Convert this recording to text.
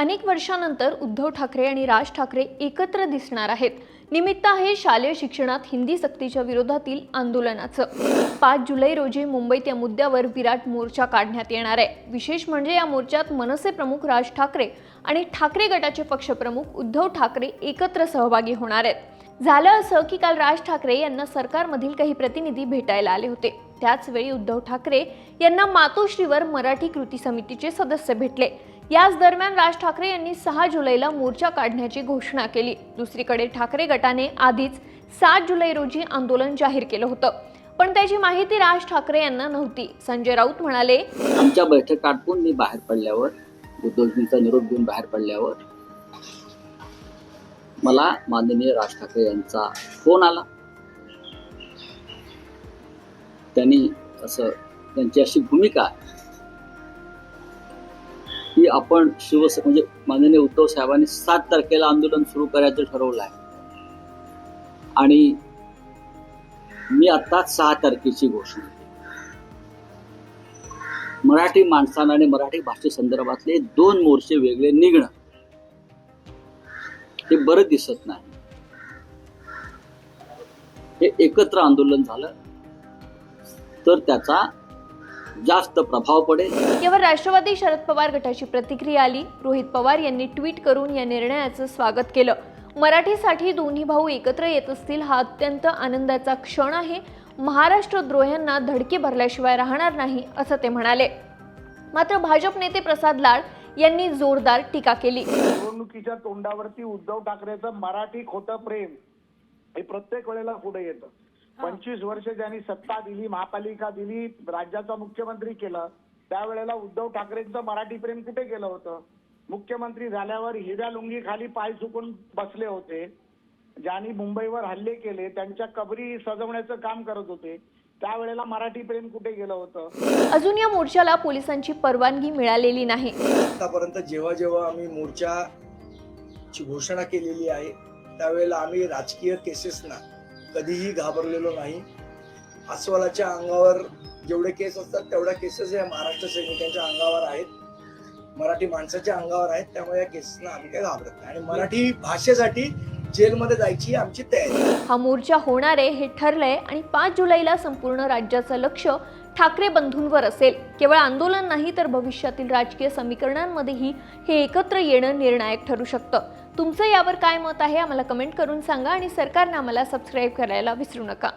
अनेक वर्षानंतर उद्धव ठाकरे आणि राज ठाकरे एकत्र दिसणार आहेत. निमित्त आहे शालेय शिक्षणात हिंदी सक्तीच्या विरोधातील आंदोलनाचं. पाच जुलै रोजी मुंबईत या मुद्द्यावर विराट मोर्चा काढण्यात येणार आहे. विशेष म्हणजे या मोर्चात मनसे प्रमुख राज ठाकरे आणि ठाकरे गटाचे पक्षप्रमुख उद्धव ठाकरे एकत्र सहभागी होणार आहेत. झालं असं की काल राज ठाकरे यांना सरकारमधील काही प्रतिनिधी भेटायला आले होते. त्याचवेळी उद्धव ठाकरे यांना मातोश्रीवर मराठी कृती समितीचे सदस्य भेटले. याच दरम्यान राज ठाकरे यांनी सहा जुलैला मोर्चा काढण्याची घोषणा केली. दुसरीकडे ठाकरे गटाने आधीच सात जुलै रोजी आंदोलन जाहीर केलं होतं. पण त्याची माहिती राज ठाकरे यांना नव्हती. संजय राऊत म्हणाले आमच्या बैठक आटपून मी बाहेर पडल्यावर उद्योजनीचा निरोप घेऊन बाहेर पडल्यावर मला माननीय राज ठाकरे यांचा फोन आला. त्यांनी असं त्यांची अशी भूमिका की आपण शिवस म्हणजे माननीय उद्धव साहेबांनी सात तारखेला आंदोलन सुरू करायचं ठरवलं आहे. आणि मी आता सहा तारखेची घोषणा केली. मराठी माणसानं आणि मराठी भाषेसंदर्भातले दोन मोर्चे वेगळे निघणं हे बरं दिसत नाही. हे एकत्र आंदोलन झालं तर त्याचा जास्त प्रभाव पडेल. यावर राष्ट्रवादी शरद पवार गटाची प्रतिक्रिया आली. रोहित पवार यांनी ट्विट करून या निर्णयाचं स्वागत केलं. मराठीसाठी दोन्ही भाऊ एकत्र येत असतील हा अत्यंत आनंदाचा क्षण आहे. महाराष्ट्र द्रोह्यांना धडके भरल्याशिवाय राहणार नाही असं ते म्हणाले. मात्र भाजप नेते प्रसाद लाड यांनी जोरदार टीका केली. निवडणुकीच्या तोंडावरती उद्धव ठाकरेचं मराठी खोटं प्रेम हे प्रत्येक वेळेला पुढे येतं. पंचवीस वर्ष ज्यांनी सत्ता दिली महापालिका दिली राज्याचा मुख्यमंत्री केलं त्यावेळेला उद्धव ठाकरेंचं मराठी प्रेम कुठे गेलं होतं? मुख्यमंत्री झाल्यावर हिरव्या लुंगी खाली पाय चुकून बसले होते. ज्यांनी मुंबईवर हल्ले केले त्यांच्या कबरी सजवण्याचं काम करत होते. त्यावेळेला मराठी प्रेम कुठे गेलं होतं? अजून या मोर्चाला पोलिसांची परवानगी मिळालेली नाही. आतापर्यंत जेव्हा जेव्हा आम्ही मोर्चाची घोषणा केलेली आहे त्यावेळेला आम्ही राजकीय केसेसना कधीही घाबरलेलो नाही. अस्वलाच्या अंगावर जेवढे केस असतात तेवढ्या केसेस या महाराष्ट्र सैनिकांच्या अंगावर आहेत. मराठी माणसाच्या अंगावर आहेत त्यामुळे या केसेसना आम्ही काय घाबरत नाही. आणि मराठी भाषेसाठी जेलमध्ये जायची आमची तयारी हा मोर्चा होणार आहे हे ठरलंय आणि पाच जुलैला संपूर्ण राज्याचं लक्ष ठाकरे बंधूंवर असेल. केवळ आंदोलन नाही तर भविष्यातील राजकीय समीकरणांमध्येही हे एकत्र येणं निर्णायक ठरू शकतं. तुमचं यावर काय मत आहे? आम्हाला कमेंट करून सांगा आणि सरकारनं आम्हाला सबस्क्राईब करायला विसरू नका.